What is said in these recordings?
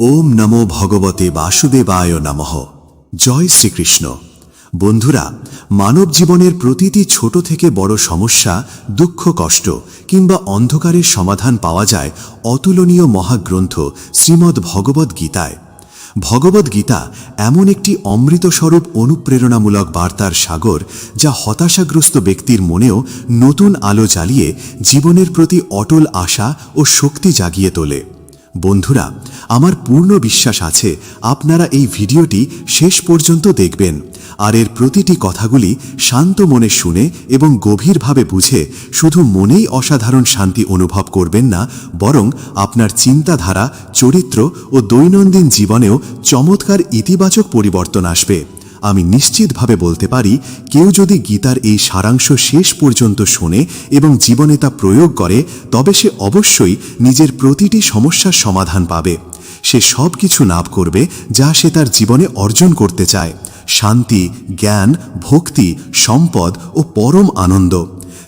ওম নমো ভগবতে বাসুদেবায় নমঃ। জয় শ্রীকৃষ্ণ। বন্ধুরা, মানব জীবনের প্রতিটি ছোট থেকে বড় সমস্যা, দুঃখ, কষ্ট কিংবা অন্ধকারের সমাধান পাওয়া যায় অতুলনীয় মহাগ্রন্থ শ্রীমদ্ ভগবদ্ গীতায়। ভগবদ্ গীতা এমন একটি অমৃতস্বরূপ অনুপ্রেরণামূলক বার্তার সাগর যা হতাশাগ্রস্ত ব্যক্তির মনেও নতুন আলো জ্বালিয়ে জীবনের প্রতি অটল আশা ও শক্তি জাগিয়ে তোলে। বন্ধুরা, আমার পূর্ণ বিশ্বাস আছে আপনারা এই ভিডিওটি শেষ পর্যন্ত দেখবেন। আর এর প্রতিটি কথাগুলি শান্ত মনে শুনে এবং গভীরভাবে বুঝে শুধু মনেই অসাধারণ শান্তি অনুভব করবেন না, বরং আপনার চিন্তাধারা, চরিত্র ও দৈনন্দিন জীবনেও চমৎকার ইতিবাচক পরিবর্তন আসবে। আমি নিশ্চিতভাবে বলতে পারি, কেউ যদি গীতার এই সারাংশ শেষ পর্যন্ত শোনে এবং জীবনে তা প্রয়োগ করে, তবে সে অবশ্যই নিজের প্রতিটি সমস্যার সমাধান পাবে। সে সব কিছু লাভ করবে যা সে তার জীবনে অর্জন করতে চায়। শান্তি, জ্ঞান, ভক্তি, সম্পদ ও পরম আনন্দ।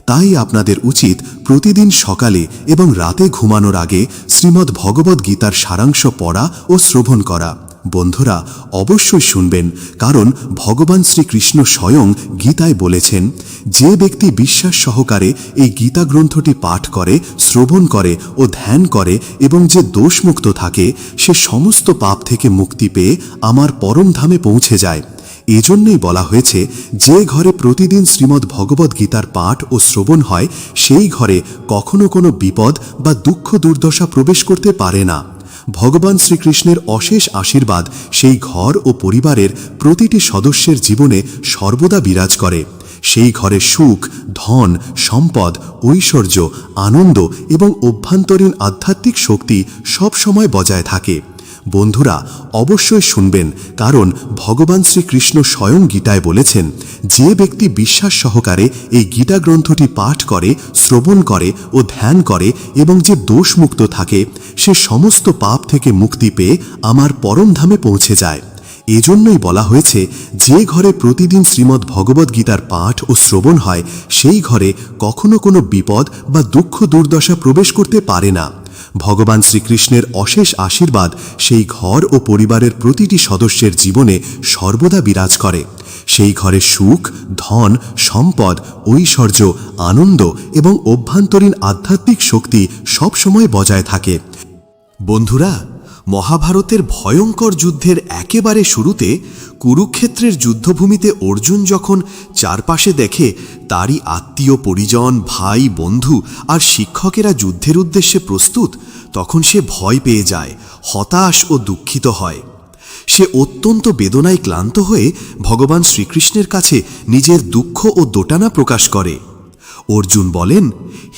তাই আপনাদের উচিত প্রতিদিন সকালে এবং রাতে ঘুমানোর আগে শ্রীমদ্ ভগবদ্ গীতার সারাংশ পড়া ও শ্রবণ করা। বন্ধুরা, অবশ্যই শুনবেন, কারণ ভগবান শ্রীকৃষ্ণ স্বয়ং গীতায় বলেছেন, যে ব্যক্তি বিশ্বাস সহকারে এই গীতা গ্রন্থটি পাঠ করে, শ্রবণ করে ও ধ্যান করে এবং যে দোষমুক্ত থাকে, সে সমস্ত পাপ থেকে মুক্তি পেয়ে আমার পরম ধামে পৌঁছে যায়। এজন্যই বলা হয়েছে, যে ঘরে প্রতিদিন শ্রীমদ্ ভগবদ্ গীতার পাঠ ও শ্রবণ হয়, সেই ঘরে কখনো কোনো বিপদ বা দুঃখ দুর্দশা প্রবেশ করতে পারে না। ভগবান শ্রীকৃষ্ণের অশেষ আশীর্বাদ সেই ঘর ও পরিবারের প্রতিটি সদস্যের জীবনে সর্বদা বিরাজ করে। সেই ঘরে সুখ, ধন, সম্পদ, ঐশ্বর্য, আনন্দ এবং অভ্যন্তরীণ আধ্যাত্মিক শক্তি সবসময় বজায় থাকে। বন্ধুরা, অবশ্যই শুনবেন, কারণ ভগবান শ্রীকৃষ্ণ স্বয়ং গীতায় বলেছেন, যে ব্যক্তি বিশ্বাস সহকারে এই গীতা গ্রন্থটি পাঠ করে, শ্রবণ করে ও ধ্যান করে এবং যে দোষমুক্ত থাকে, সে সমস্ত পাপ থেকে মুক্তি পেয়ে আমার পরমধামে পৌঁছে যায়। এজন্যই বলা হয়েছে, যে ঘরে প্রতিদিন শ্রীমদ্ ভগবদ্ গীতার পাঠ ও শ্রবণ হয়, সেই ঘরে কখনো কোনো বিপদ বা দুঃখ দুর্দশা প্রবেশ করতে পারে না। ভগবান শ্রীকৃষ্ণের অশেষ আশীর্বাদ সেই ঘর ও পরিবারের প্রতিটি সদস্যের জীবনে সর্বদা বিরাজ করে। সেই ঘরে সুখ, ধন, সম্পদ, ঐশ্বর্য, আনন্দ এবং অভ্যন্তরীণ আধ্যাত্মিক শক্তি সবসময় বজায় থাকে। বন্ধুরা মহাভারতের ভয়ঙ্কর যুদ্ধের একেবারে শুরুতে কুরুক্ষেত্রের যুদ্ধভূমিতে অর্জুন যখন চারপাশে দেখে, তারই আত্মীয়, পরিজন, ভাই, বন্ধু আর শিক্ষকেরা যুদ্ধের উদ্দেশ্যে প্রস্তুত, তখন সে ভয় পেয়ে যায়, হতাশ ও দুঃখিত হয়। সে অত্যন্ত বেদনায় ক্লান্ত হয়ে ভগবান শ্রীকৃষ্ণের কাছে নিজের দুঃখ ও দোটানা প্রকাশ করে। অর্জুন বলেন,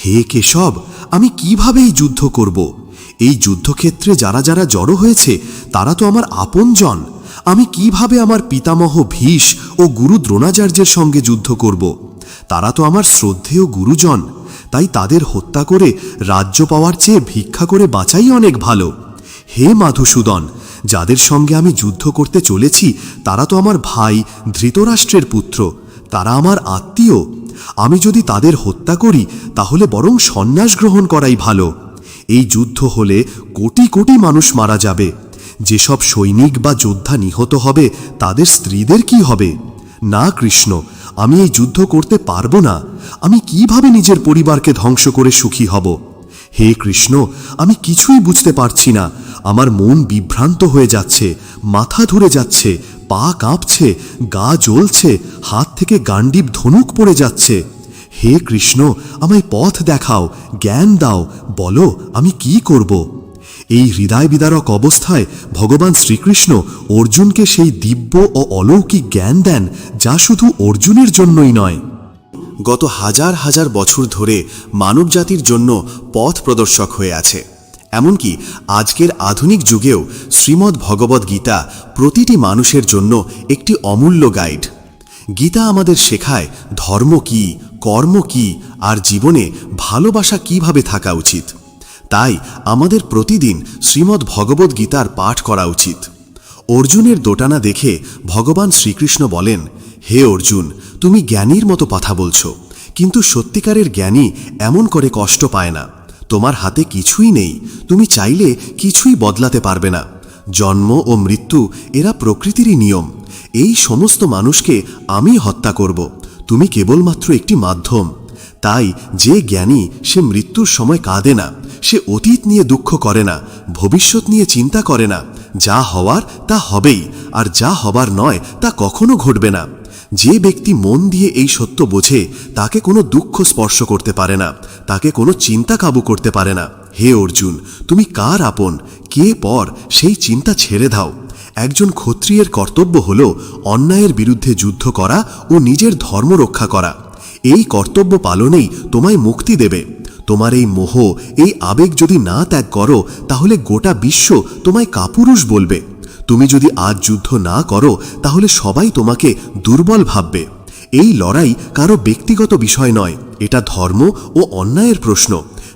হে কেশব, আমি কীভাবে এই যুদ্ধ করব? এই যুদ্ধক্ষেত্রে যারা যারা জড়ো হয়েছে, তারা তো আমার আপনজন। আমি কীভাবে আমার পিতামহ ভীষ ও গুরু দ্রোণাচার্যের সঙ্গে যুদ্ধ করব? তারা তো আমার শ্রদ্ধেয় গুরুজন। তাই তাদের হত্যা করে রাজ্য পাওয়ার চেয়ে ভিক্ষা করে বাঁচাই অনেক ভালো। হে মাধুসূদন, যাদের সঙ্গে আমি যুদ্ধ করতে চলেছি, তারা তো আমার ভাই, ধৃতরাষ্ট্রের পুত্র। তারা আমার আত্মীয়। আমি যদি তাদের হত্যা করি, তাহলে বরং সন্ন্যাস গ্রহণ করাই ভালো। এই যুদ্ধ হলে কোটি কোটি মানুষ মারা যাবে। যেসব সৈনিক বা যোদ্ধা নিহত হবে, তাদের স্ত্রীদের কি হবে? না, কৃষ্ণ, আমি এই যুদ্ধ করতে পারব না। আমি কীভাবে নিজের পরিবারকে ধ্বংস করে সুখী হব? হে কৃষ্ণ, আমি কিছুই বুঝতে পারছি না। আমার মন বিভ্রান্ত হয়ে যাচ্ছে, মাথা ধরে যাচ্ছে, পা কাঁপছে, গা জ্বলছে, হাত থেকে গান্ডীব ধনুক পড়ে যাচ্ছে। হে কৃষ্ণ, আমায় পথ দেখাও, জ্ঞান দাও, বলো আমি কি করব? এই হৃদয় বিদারক অবস্থায় ভগবান শ্রীকৃষ্ণ অর্জুনকে সেই দিব্য ও অলৌকিক জ্ঞান দেন, যা শুধু অর্জুনের জন্যই নয়। গত হাজার হাজার বছর ধরে মানবজাতির জন্য পথ প্রদর্শক হয়ে আছে। এমনকি আজকের আধুনিক যুগেও শ্রীমদ্ ভগবদ্ গীতা প্রতিটি মানুষের জন্য একটি অমূল্য গাইড। গীতা আমাদের শেখায় ধর্ম কি কর্ম কি আর জীবনে ভালোবাসা কীভাবে থাকা উচিত? তাই আমাদের প্রতিদিন শ্রীমদ্ ভগবদ্ গীতার পাঠ করা উচিত। অর্জুনের দোটানা দেখে ভগবান শ্রীকৃষ্ণ বলেন, হে অর্জুন, তুমি জ্ঞানীর মতো কথা বলছো, কিন্তু সত্যিকারের জ্ঞানী এমন করে কষ্ট পায় না। তোমার হাতে কিছুই নেই, তুমি চাইলে কিছুই বদলাতে পারবে না। জন্ম ও মৃত্যু এরা প্রকৃতিরই নিয়ম। এই সমস্ত মানুষকে আমি হত্যা করব। তুমি কেবলমাত্র একটি মাধ্যম। তাই যে জ্ঞানী সে মৃত্যুর সময় কাঁদে না, সে অতীত নিয়ে দুঃখ করে না, ভবিষ্যৎ নিয়ে চিন্তা করে না, যা হওয়ার তা হবেই, আর যা হবার নয় তা কখনো ঘটবে না। যে ব্যক্তি মন দিয়ে এই সত্য বোঝে, তাকে কোনো দুঃখ স্পর্শ করতে পারে না, তাকে কোনো চিন্তা কাবু করতে পারে না। হে অর্জুন, তুমি কার আপন? কে পর? সেই চিন্তা ছেড়ে দাও। একজন ক্ষত্রিয়ের কর্তব্য হল অন্যায়ের বিরুদ্ধে যুদ্ধ করা ও নিজের ধর্ম রক্ষা করা। এই কর্তব্য পালনেই তোমায় মুক্তি দেবে। তোমার এই মোহ, এই আবেগ যদি না ত্যাগ করো, তাহলে গোটা বিশ্ব তোমায় কাপুরুষ বলবে। তুমি যদি আজ যুদ্ধ না করো, তাহলে সবাই তোমাকে দুর্বল ভাববে। এই লড়াই কারও ব্যক্তিগত বিষয় নয়, এটা ধর্ম ও অন্যায়ের প্রশ্ন।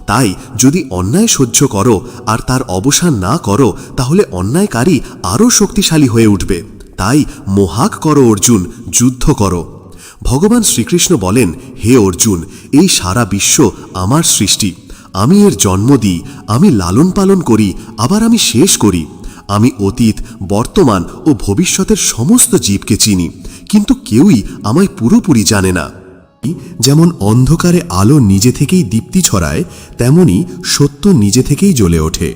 তাই যদি অন্যায় সহ্য করো আর তার অবসান না করো, তাহলে অন্যায়কারী আরও শক্তিশালী হয়ে উঠবে। তাই মোহাক করো অর্জুন, যুদ্ধ করো। ভগবান শ্রীকৃষ্ণ বলেন, হে অর্জুন, এই সারা বিশ্ব আমার সৃষ্টি। আমি এর জন্ম দিই, আমি লালন পালন করি, আবার আমি শেষ করি। আমি অতীত, বর্তমান ও ভবিষ্যতের সমস্ত জীবকে চিনি, কিন্তু কেউই আমায় পুরোপুরি জানে না। যেমন অন্ধকারে আলো নিজে থেকেই দীপ্তি ছড়ায়, তেমনি সত্য নিজে থেকেই জ্বলে ওঠে।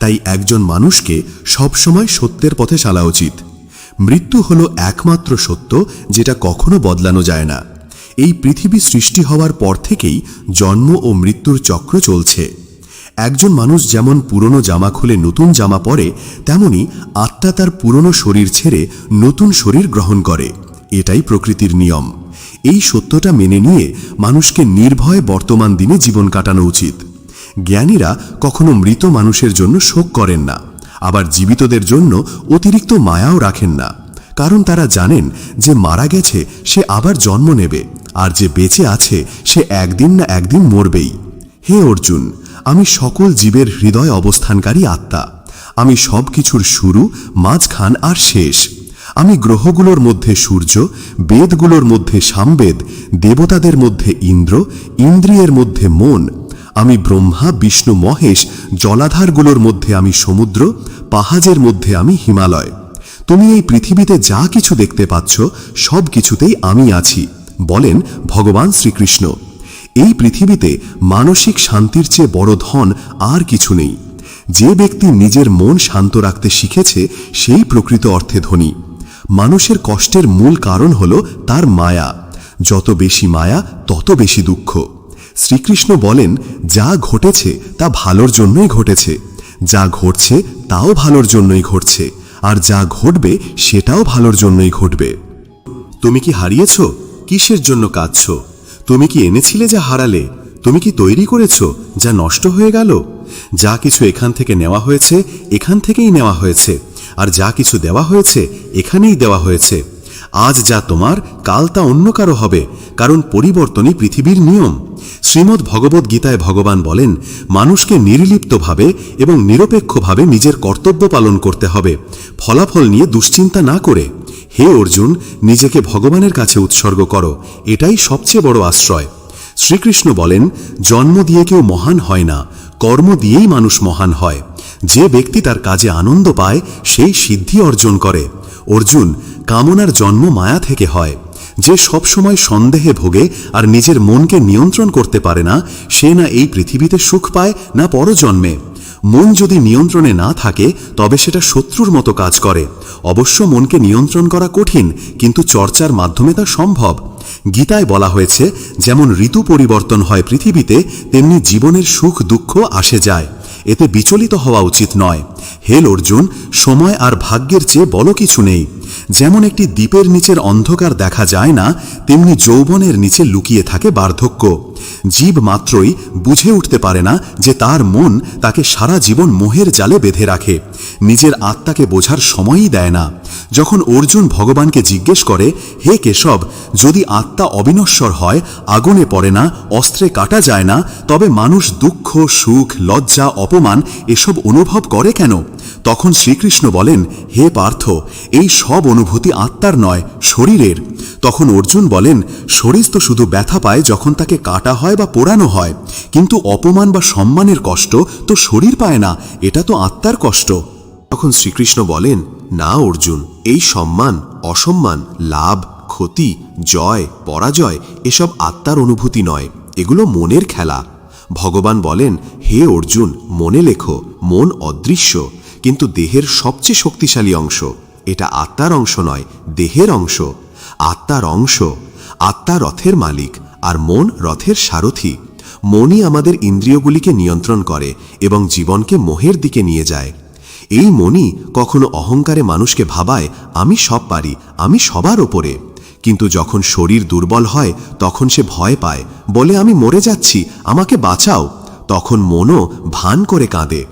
তাই একজন মানুষকে সবসময় সত্যের পথে চালা উচিত। মৃত্যু হলো একমাত্র সত্য যেটা কখনো বদলানো যায় না। এই পৃথিবী সৃষ্টি হওয়ার পর থেকেই জন্ম ও মৃত্যুর চক্র চলছে। একজন মানুষ যেমন পুরনো জামা খুলে নতুন জামা পরে, তেমনি আত্মা তার পুরনো শরীর ছেড়ে নতুন শরীর গ্রহণ করে। এটাই প্রকৃতির নিয়ম। এই সত্যটা মেনে নিয়ে মানুষকে নির্ভয়ে বর্তমান দিনে জীবন কাটানো উচিত। জ্ঞানীরা কখনো মৃত মানুষের জন্য শোক করেন না, আবার জীবিতদের জন্য অতিরিক্ত মায়াও রাখেন না, কারণ তারা জানেন যে মারা গেছে, সে আবার জন্ম নেবে, আর যে বেঁচে আছে, সে একদিন না একদিন মরবেই। হে অর্জুন, আমি সকল জীবের হৃদয় অবস্থানকারী আত্মা। আমি সব কিছুর শুরু, মাঝখান আর শেষ। আমি গ্রহগুলোর মধ্যে সূর্য, বেদগুলোর মধ্যে সামবেদ, দেবতাদের মধ্যে ইন্দ্র, ইন্দ্রিয়ের মধ্যে মন। আমি ব্রহ্মা, বিষ্ণু, মহেশ, জলাধারগুলোর মধ্যে আমি সমুদ্র পাহাজের মধ্যে আমি হিমালয়। তুমি এই পৃথিবীতে যা কিছু দেখতে পাচ্ছ, সব কিছুতেই আমি আছি, বলেন ভগবান শ্রীকৃষ্ণ। এই পৃথিবীতে মানসিক শান্তির চেয়ে বড় ধন আর কিছু নেই। যে ব্যক্তি নিজের মন শান্ত রাখতে শিখেছে, সেই প্রকৃত অর্থে ধনী। মানুষের কষ্টের মূল কারণ হল তার মায়া। যত বেশি মায়া, তত বেশি দুঃখ। শ্রীকৃষ্ণ বলেন, যা ঘটেছে, তা ভালোর জন্যই ঘটেছে। যা ঘটছে, তাও ভালোর জন্যই ঘটছে। আর যা ঘটবে, সেটাও ভালোর জন্যই ঘটবে। তুমি কি হারিয়েছ? কিসের জন্য কাঁদছ? তুমি কি এনেছিলে যা হারালে? তুমি কি তৈরি করেছ যা নষ্ট হয়ে গেল? যা কিছু এখান থেকে নেওয়া হয়েছে, এখান থেকেই নেওয়া হয়েছে। আর যা কিছু দেওয়া হয়েছে, এখানেই দেওয়া হয়েছে। আজ যা তোমার, কাল তা অন্য কারও হবে, কারণ পরিবর্তনই পৃথিবীর নিয়ম। শ্রীমদ্ ভগবদ্ গীতায় ভগবান বলেন, মানুষকে নির্লিপ্তভাবে এবং নিরপেক্ষভাবে নিজের কর্তব্য পালন করতে হবে, ফলাফল নিয়ে দুশ্চিন্তা না করে। হে অর্জুন, নিজেকে ভগবানের কাছে উৎসর্গ করো, এটাই সবচেয়ে বড় আশ্রয়। শ্রীকৃষ্ণ বলেন, জন্ম দিয়ে কেউ মহান হয় না, কর্ম দিয়েই মানুষ মহান হয়। যে ব্যক্তি তার কাজে আনন্দ পায়, সেই সিদ্ধি অর্জন করে। অর্জুন, কামনার জন্ম মায়া থেকে হয়। যে সবসময় সন্দেহে ভোগে আর নিজের মনকে নিয়ন্ত্রণ করতে পারে না, সে না এই পৃথিবীতে সুখ পায়, না পরজন্মে। মন যদি নিয়ন্ত্রণে না থাকে, তবে সেটা শত্রুর মতো কাজ করে। অবশ্য মনকে নিয়ন্ত্রণ করা কঠিন, কিন্তু চর্চার মাধ্যমে তা সম্ভব। গীতায় বলা হয়েছে, যেমন ঋতু পরিবর্তন হয় পৃথিবীতে, তেমনি জীবনের সুখ দুঃখ আসে যায়। এতে বিচলিত হওয়া উচিত নয়। হেল অর্জুন, সময় আর ভাগ্যের চেয়ে বলো কিছু নেই। যেমন একটি দ্বীপের নিচের অন্ধকার দেখা যায় না, তেমনি যৌবনের নিচে লুকিয়ে থাকে বার্ধক্য। জীব মাত্রই বুঝে উঠতে পারে না যে তার মন তাকে সারা জীবন মোহের জালে বেঁধে রাখে। নিজের আত্মাকে বোঝার সময়ই দেয় না। যখন অর্জুন ভগবানকে জিজ্ঞেস করে, হে কেশব, যদি আত্মা অবিনশ্বর হয়, আগুনে পড়ে না, অস্ত্রে কাটা যায় না, তবে মানুষ দুঃখ, সুখ, লজ্জা, অপমান এসব অনুভব করে কেন? তখন শ্রীকৃষ্ণ বলেন, হে পার্থ, এই সব অনুভূতি আত্মার নয়, শরীরের। তখন অর্জুন বলেন, শরীর তো শুধু ব্যথা পায় যখন তাকে কাটা হয় বা পোড়ানো হয়, কিন্তু অপমান বা সম্মানের কষ্ট তো শরীর পায় না, এটা তো আত্মার কষ্ট। তখন শ্রীকৃষ্ণ বলেন, না, অর্জুন, এই সম্মান, অসম্মান, লাভ, ক্ষতি, জয়, পরাজয়, এসব আত্মার অনুভূতি নয়, এগুলো মনের খেলা। ভগবান বলেন, হে অর্জুন, মনে লেখো, মন অদৃশ্য, কিন্তু দেহের সবচেয়ে শক্তিশালী অংশ, এটা আত্মার অংশ নয়, দেহের অংশ। আত্মার অংশ আত্মা রথের মালিক আর মন রথের সারথি। মনই আমাদের ইন্দ্রিয়গুলিকে নিয়ন্ত্রণ করে এবং জীবনকে মোহের দিকে নিয়ে যায়। এই মনই কখনো অহংকারে মানুষকে ভাবায়, আমি সব পারি, আমি সবার ওপরে। কিন্তু যখন শরীর দুর্বল হয়, তখন সে ভয় পায়, বলে, আমি মরে যাচ্ছি, আমাকে বাঁচাও। তখন মনও ভান করে কাঁদে।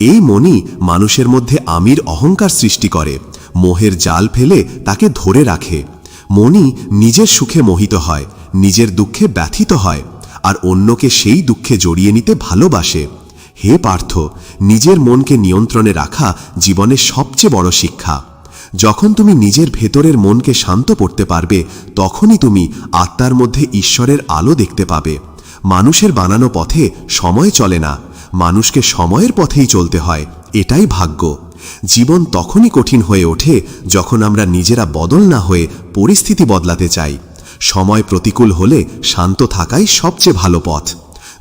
এই মনই মানুষের মধ্যে আমির অহংকার সৃষ্টি করে, মোহের জাল ফেলে তাকে ধরে রাখে। মনই নিজের সুখে মোহিত হয় নিজের দুঃখে ব্যথিত হয় আর অন্যকে সেই দুঃখে জড়িয়ে নিতে ভালোবাসে। হে পার্থ, নিজের মনকে নিয়ন্ত্রণে রাখা জীবনের সবচেয়ে বড় শিক্ষা। যখন তুমি নিজের ভেতরের মনকে শান্ত করতে পারবে, তখনই তুমি আত্মার মধ্যে ঈশ্বরের আলো দেখতে পাবে। মানুষের বানানো পথে সময় চলে না, মানুষকে সময়ের পথেই চলতে হয়, এটাই ভাগ্য। জীবন তখনই কঠিন হয়ে ওঠে যখন আমরা নিজেরা বদল না হয়ে পরিস্থিতি বদলাতে চাই। সময় প্রতিকূল হলে শান্ত থাকাই সবচেয়ে ভালো পথ।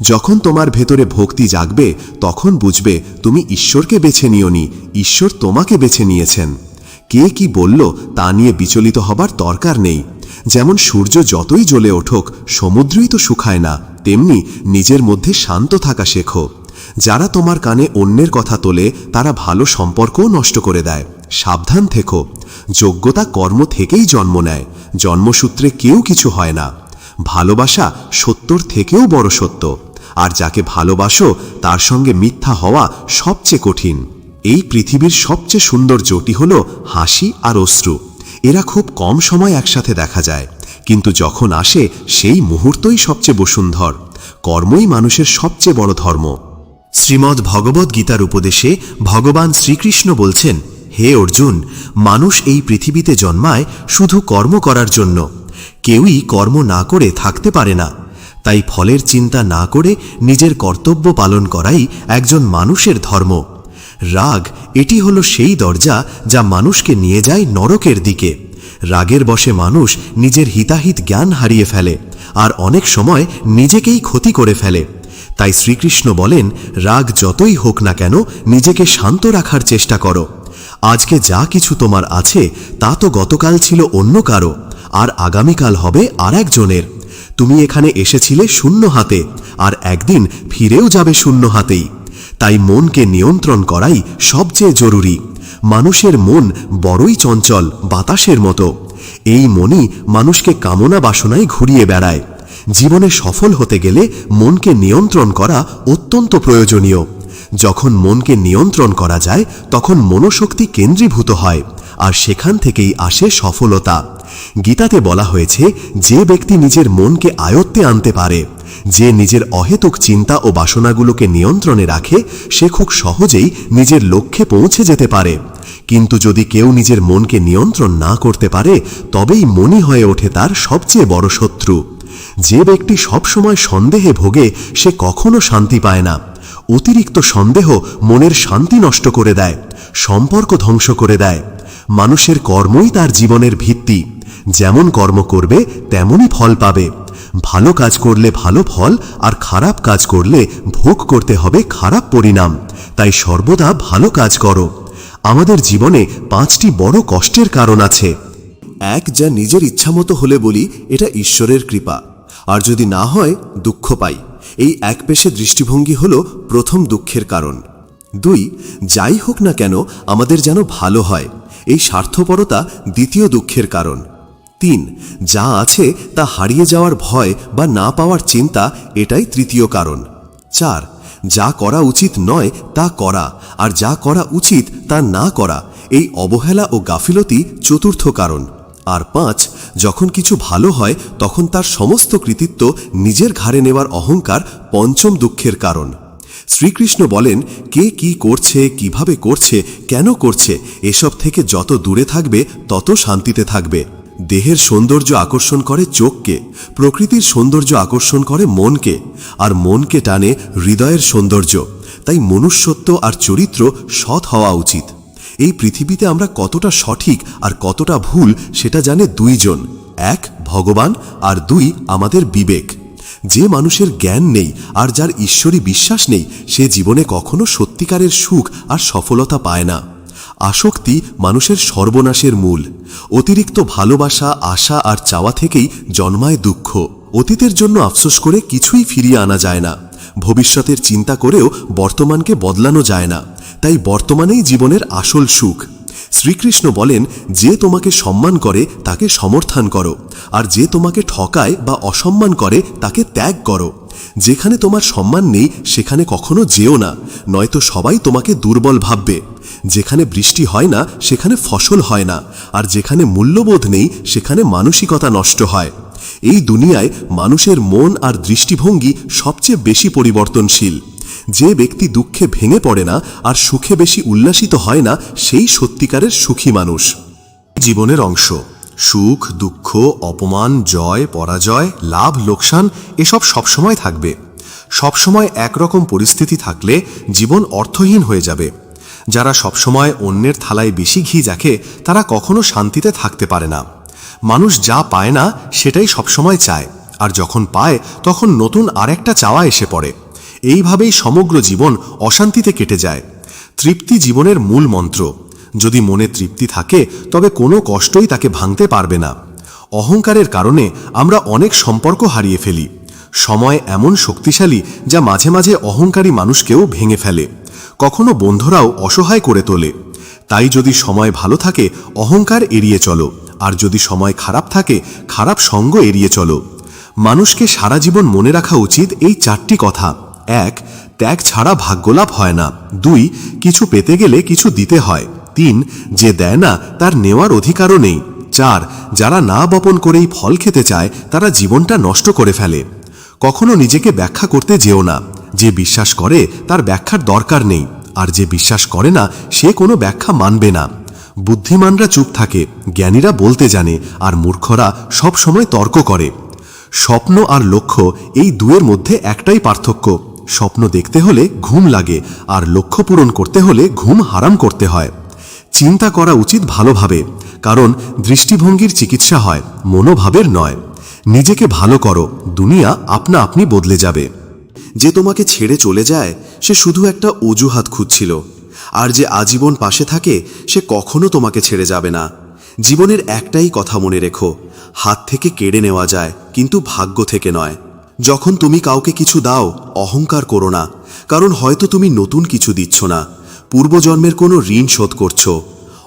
যখন তোমার ভেতরে ভক্তি জাগবে, তখন বুঝবে তুমি ঈশ্বরকে বেছে নিওনি, ঈশ্বর তোমাকে বেছে নিয়েছেন। কে কি বলল তা নিয়ে বিচলিত হবার দরকার নেই। যেমন সূর্য যতই জ্বলে ওঠুক, সমুদ্রই তো শুকায় না, তেমনি নিজের মধ্যে শান্ত থাকা শেখো। যারা তোমার কানে অন্যের কথা তোলে, তারা ভালো সম্পর্কও নষ্ট করে দেয়। সাবধান থেকো। যোগ্যতা কর্ম থেকেই জন্ম নেয়। জন্মসূত্রে কেউ কিছু হয় না। ভালোবাসা সত্যর থেকেও বড় সত্য। আর যাকে ভালোবাসো, তার সঙ্গে মিথ্যা হওয়া সবচেয়ে কঠিন। এই পৃথিবীর সবচেয়ে সুন্দর জোটি হল হাসি আর অশ্রু। এরা খুব কম সময় একসাথে দেখা যায়। কিন্তু যখন আসে, সেই মুহূর্তই সবচেয়ে বসুন্ধর। কর্মই মানুষের সবচেয়ে বড় ধর্ম। শ্রীমদ্ ভগবদ্ গীতার উপদেশে ভগবান শ্রীকৃষ্ণ বলছেন হে অর্জুন, মানুষ এই পৃথিবীতে জন্মায় শুধু কর্ম করার জন্য। কেউই কর্ম না করে থাকতে পারে না। তাই ফলের চিন্তা না করে নিজের কর্তব্য পালন করাই একজন মানুষের ধর্ম। রাগ, এটি হলো সেই দরজা যা মানুষকে নিয়ে যায় নরকের দিকে। রাগের বসে মানুষ নিজের হিতাহিত জ্ঞান হারিয়ে ফেলে, আর অনেক সময় নিজেকেই ক্ষতি করে ফেলে। তাই শ্রীকৃষ্ণ বলেন, রাগ যতই হোক না কেন নিজেকে শান্ত রাখার চেষ্টা করো। আজকে যা কিছু তোমার আছে, তা তো গতকাল ছিল অন্য কারও, আর আগামীকাল হবে আর একজনের। তুমি এখানে এসেছিলে শূন্য হাতে, আর একদিন ফিরেও যাবে শূন্য হাতেই। তাই মনকে নিয়ন্ত্রণ করাই সবচেয়ে জরুরি। মানুষের মন বড়ই চঞ্চল, বাতাসের মতো। এই মনই মানুষকে কামনা বাসনায় ঘুরিয়ে বেড়ায়। জীবনে সফল হতে গেলে মনকে নিয়ন্ত্রণ করা অত্যন্ত প্রয়োজনীয়। যখন মনকে নিয়ন্ত্রণ করা যায়, তখন মনোশক্তি কেন্দ্রীভূত হয়, আর সেখান থেকেই আসে সফলতা। গীতাতে বলা হয়েছে, যে ব্যক্তি নিজের মনকে আয়ত্তে আনতে পারে, যে নিজের অহেতুক চিন্তা ও বাসনাগুলোকে নিয়ন্ত্রণে রাখে, সে খুব সহজেই নিজের লক্ষ্যে পৌঁছে যেতে পারে। কিন্তু যদি কেউ নিজের মনকে নিয়ন্ত্রণ না করতে পারে, তবেই মনই হয়ে ওঠে তার সবচেয়ে বড় শত্রু। যে ব্যক্তি সবসময় সন্দেহে ভোগে, সে কখনো শান্তি পায় না। অতিরিক্ত সন্দেহ মনের শান্তি নষ্ট করে দেয়, সম্পর্ক ধ্বংস করে দেয়। মানুষের কর্মই তার জীবনের ভিত্তি। যেমন কর্ম করবে, তেমনই ফল পাবে। ভালো কাজ করলে ভালো ফল, আর খারাপ কাজ করলে ভোগ করতে হবে খারাপ পরিণাম। তাই সর্বদা ভালো কাজ করো। আমাদের জীবনে পাঁচটি বড় কষ্টের কারণ আছে। এক যা নিজের ইচ্ছামতো হলে বলি, এটা ঈশ্বরের কৃপা। আর যদি না হয়, দুঃখ পাই। এই এক পেশে দৃষ্টিভঙ্গি হল প্রথম দুঃখের কারণ। দুই, যাই হোক না কেন, আমাদের যেন ভালো হয়। এই স্বার্থপরতা দ্বিতীয় দুঃখের কারণ। তিন, যা আছে তা হারিয়ে যাওয়ার ভয় বা না পাওয়ার চিন্তা, এটাই তৃতীয় কারণ। চার, যা করা উচিত নয়, তা করা। আর যা করা উচিত, তা না করা। এই অবহেলা ও গাফিলতি চতুর্থ কারণ। আর পাঁচ, যখন কিছু ভালো হয়, তখন তার সমস্ত কৃতিত্ব নিজের ঘাড়ে নেওয়ার অহংকার পঞ্চম দুঃখের কারণ। শ্রীকৃষ্ণ বলেন, কে কি করছে, কীভাবে করছে, কেন করছে, এসব থেকে যত দূরে থাকবে, তত শান্তিতে থাকবে। দেহের সৌন্দর্য আকর্ষণ করে চোখকে, প্রকৃতির সৌন্দর্য আকর্ষণ করে মনকে, আর মনকে টানে হৃদয়ের সৌন্দর্য। তাই মনুষ্যত্ব আর চরিত্র সৎ হওয়া উচিত। এই পৃথিবীতে আমরা কতটা সঠিক আর কতটা ভুল সেটা জানে দুইজন। এক, ভগবান, আর দুই, আমাদের বিবেক। যে মানুষের জ্ঞান নেই আর যার ঈশ্বরী বিশ্বাস নেই, সে জীবনে কখনো সত্যিকারের সুখ আর সফলতা পায় না। আসক্তি মানুষের সর্বনাশের মূল। অতিরিক্ত ভালোবাসা, আশা আর চাওয়া থেকেই জন্মায় দুঃখ। অতীতের জন্য আফসোস করে কিছুই ফিরিয়ে আনা যায় না। ভবিষ্যতের চিন্তা করেও বর্তমানকে বদলানো যায় না। তাই বর্তমানেই জীবনের আসল সুখ। শ্রীকৃষ্ণ বলেন, যে তোমাকে সম্মান করে, তাকে সমর্থন করো। আর যে তোমাকে ঠকায় বা অসম্মান করে, তাকে ত্যাগ করো। যেখানে তোমার সম্মান নেই, সেখানে কখনো যেও না। নয়তো সবাই তোমাকে দুর্বল ভাববে। যেখানে বৃষ্টি হয় না, সেখানে ফসল হয় না। আর যেখানে মূল্যবোধ নেই, সেখানে মানসিকতা নষ্ট হয়। এই দুনিয়ায় মানুষের মন আর দৃষ্টিভঙ্গি সবচেয়ে বেশি পরিবর্তনশীল। যে ব্যক্তি দুঃখে ভেঙে পড়ে না আর সুখে বেশি উল্লাসিত হয় না, সেই সত্যিকারের সুখী মানুষ। জীবনের অংশ। সুখ, দুঃখ, অপমান, জয়, পরাজয়, লাভ, লোকসান, এসব সবসময় থাকবে। সবসময় একরকম পরিস্থিতি থাকলে জীবন অর্থহীন হয়ে যাবে। যারা সবসময় অন্যের থালায় বেশি ঘি রাখে তারা কখনো শান্তিতে থাকতে পারে না। মানুষ যা পায় না, সেটাই সবসময় চায়। আর যখন পায়, তখন নতুন আরেকটা চাওয়া এসে পড়ে। এইভাবেই সমগ্র জীবন অশান্তিতে কেটে যায়। তৃপ্তি জীবনের মূল মন্ত্র। যদি মনে তৃপ্তি থাকে, তবে কোনো কষ্টই তাকে ভাঙতে পারবে না। অহংকারের কারণে আমরা অনেক সম্পর্ক হারিয়ে ফেলি। সময় এমন শক্তিশালী যা মাঝে মাঝে অহংকারী মানুষকেও ভেঙে ফেলে। কখনো বন্ধুরাও অসহায় করে তোলে। তাই যদি সময় ভালো থাকে, অহংকার এড়িয়ে চলো। আর যদি সময় খারাপ থাকে, খারাপ সঙ্গ এড়িয়ে চলো। মানুষকে সারা জীবন মনে রাখা উচিত এই চারটি কথা। এক, ত্যাগ ছাড়া ভাগ্যলাভ হয় না। দুই, কিছু পেতে গেলে কিছু দিতে হয়। তিন, যে দেয় না, তার নেওয়ার অধিকারও নেই। চার, যারা না বপন করেই ফল খেতে চায়, তারা জীবনটা নষ্ট করে ফেলে। কখনো নিজেকে ব্যাখ্যা করতে যেও না। যে বিশ্বাস করে, তার ব্যাখ্যার দরকার নেই। আর যে বিশ্বাস করে না, সে কোনো ব্যাখ্যা মানবে না। বুদ্ধিমানরা চুপ থাকে, জ্ঞানীরা বলতে জানে, আর মূর্খরা সব সময় তর্ক করে। স্বপ্ন আর লক্ষ্য এই দুয়ের মধ্যে একটাই পার্থক্য। স্বপ্ন দেখতে হলে ঘুম লাগে আর লক্ষ্য পূরণ করতে হলে ঘুম হারাম করতে হয়। চিন্তা করা উচিত ভালোভাবে, কারণ দৃষ্টিভঙ্গির চিকিৎসা হয়, মনোভাবের নয়। নিজেকে ভালো করো, দুনিয়া আপনা আপনি বদলে যাবে। যে তোমাকে ছেড়ে চলে যায়, সে শুধু একটা অজুহাত খুঁজছিল। আর যে আজীবন পাশে থাকে, সে কখনো তোমাকে ছেড়ে যাবে না। জীবনের একটাই কথা মনে রেখো, হাত থেকে কেড়ে নেওয়া যায়, কিন্তু ভাগ্য থেকে নয়। যখন তুমি কাউকে কিছু দাও, অহংকার করো না, কারণ হয়তো তুমি নতুন কিছু দিচ্ছ না। পূর্বজন্মের কোনো ঋণ শোধ করছ।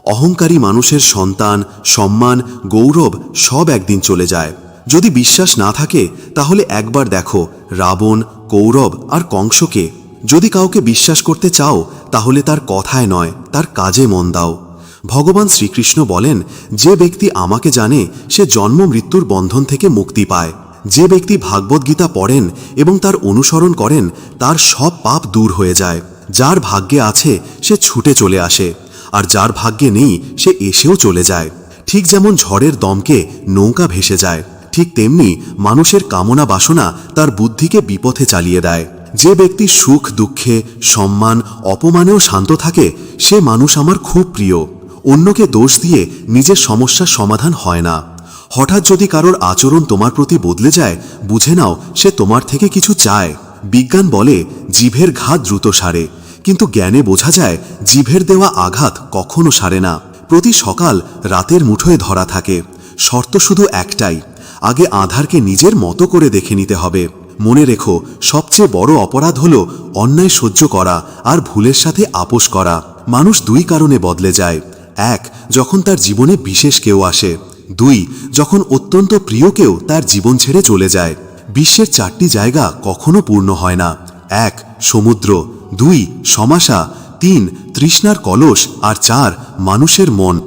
অহংকারী মানুষের সন্তান, সম্মান, গৌরব সব একদিন চলে যায়। যদি বিশ্বাস না থাকে, তাহলে একবার দেখো, রাবণ, কৌরব আর কংসকে। যদি কাউকে বিশ্বাস করতে চাও, তাহলে তার কথায় নয়, তার কাজে মন দাও। ভগবান শ্রীকৃষ্ণ বলেন, যে ব্যক্তি আমাকে জানে, সে জন্ম মৃত্যুর বন্ধন থেকে মুক্তি পায়। যে ব্যক্তি ভাগবত গীতা পড়েন এবং তার অনুসরণ করেন, তার সব পাপ দূর হয়ে যায়। যার ভাগ্যে আছে, সে ছুটে চলে আসে। আর যার ভাগ্যে নেই, সে এসেও চলে যায়। ঠিক যেমন ঝড়ের দমকে নৌকা ভেসে যায়, ঠিক তেমনি মানুষের কামনা বাসনা তার বুদ্ধিকে বিপথে চালিয়ে দেয়। যে ব্যক্তি সুখ, দুঃখে, সম্মান, অপমানেও শান্ত থাকে, সে মানুষ আমার খুব প্রিয়। অন্যকে দোষ দিয়ে নিজের সমস্যার সমাধান হয় না। হঠাৎ যদি কারোর আচরণ তোমার প্রতি বদলে যায়, বুঝে নাও সে তোমার থেকে কিছু চায়। বিজ্ঞান বলে জিভের ঘাত দ্রুত সারে। কিন্তু জ্ঞানে বোঝা যায় জিভের দেওয়া আঘাত কখনো সারে না। প্রতি সকাল রাতের মুঠোয় ধরা থাকে। শর্ত শুধু একটাই, আগে আধারকে নিজের মতো করে দেখে নিতে হবে। মনে রেখো, সবচেয়ে বড় অপরাধ হল অন্যায় সহ্য করা আর ভুলের সাথে আপোষ করা। মানুষ দুই কারণে বদলে যায়। এক, যখন তার জীবনে বিশেষ কেউ আসে। দুই, যখন অত্যন্ত প্রিয় কেউ তার জীবন ছেড়ে চলে যায়, বিশ্বের চারটি জায়গা কখনো পূর্ণ হয় না। এক, সমুদ্র। দুই, সমাসা। তিন, তৃষ্ণার কলস। আর চার, মানুষের মন।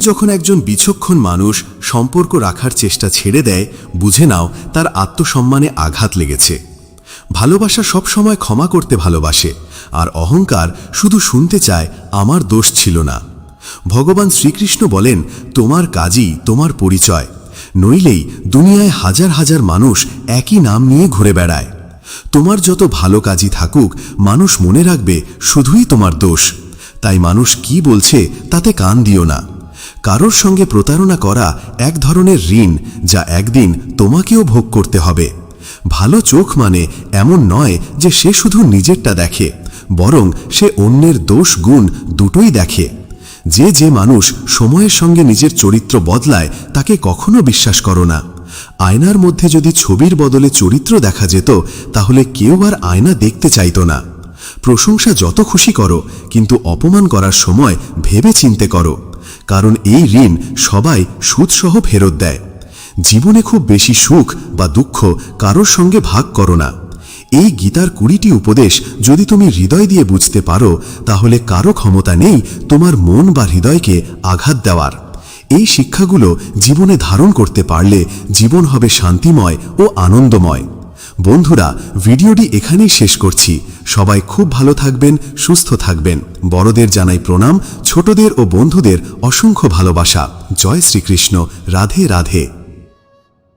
যখন একজন বিচক্ষণ মানুষ সম্পর্ক রাখার চেষ্টা ছেড়ে দেয়, বুঝে নাও তার আত্মসম্মানে আঘাত লেগেছে। ভালোবাসা সব সময় ক্ষমা করতে ভালোবাসে, আর অহংকার শুধু শুনতে চায়, আমার দোষ ছিল না। ভগবান শ্রীকৃষ্ণ বলেন, তোমার কাজই তোমার পরিচয়। নইলেই দুনিয়ায় হাজার হাজার মানুষ একই নাম নিয়ে ঘুরে বেড়ায়। তোমার যত ভালো কাজই থাকুক, মানুষ মনে রাখবে শুধুই তোমার দোষ। তাই মানুষ কি বলছে তাতে কান দিও না। কারোর সঙ্গে প্রতারণা করা এক ধরনের ঋণ যা একদিন তোমাকেও ভোগ করতে হবে। ভালো চোখ মানে এমন নয় যে সে শুধু নিজেরটা দেখে, বরং সে অন্যের দোষ গুণ দুটোই দেখে। যে যে মানুষ সময়ের সঙ্গে নিজের চরিত্র বদলায়, তাকে কখনো বিশ্বাস করো না। আয়নার মধ্যে যদি ছবির বদলে চরিত্র দেখা যেত, তাহলে কেউ আর আয়না দেখতে চাইত না। প্রশংসা যত খুশি করো, কিন্তু অপমান করার সময় ভেবে চিনতে করো। কারণ এই ঋণ সবাই সুদসহ ফেরত দেয়। জীবনে খুব বেশি সুখ বা দুঃখ কারোর সঙ্গে ভাগ করো না। এই গীতার কুড়িটি উপদেশ যদি তুমি হৃদয় দিয়ে বুঝতে পারো, তাহলে কারও ক্ষমতা নেই তোমার মন বা হৃদয়কে আঘাত দেওয়ার। এই শিক্ষাগুলো জীবনে ধারণ করতে পারলে জীবন হবে শান্তিময় ও আনন্দময়। বন্ধুরা, ভিডিওটি এখানেই শেষ করছি। সবাই খুব ভালো থাকবেন, সুস্থ থাকবেন। বড়দের জানাই প্রণাম, ছোটদের ও বন্ধুদের অসংখ্য ভালোবাসা। জয় শ্রীকৃষ্ণ। রাধে রাধে।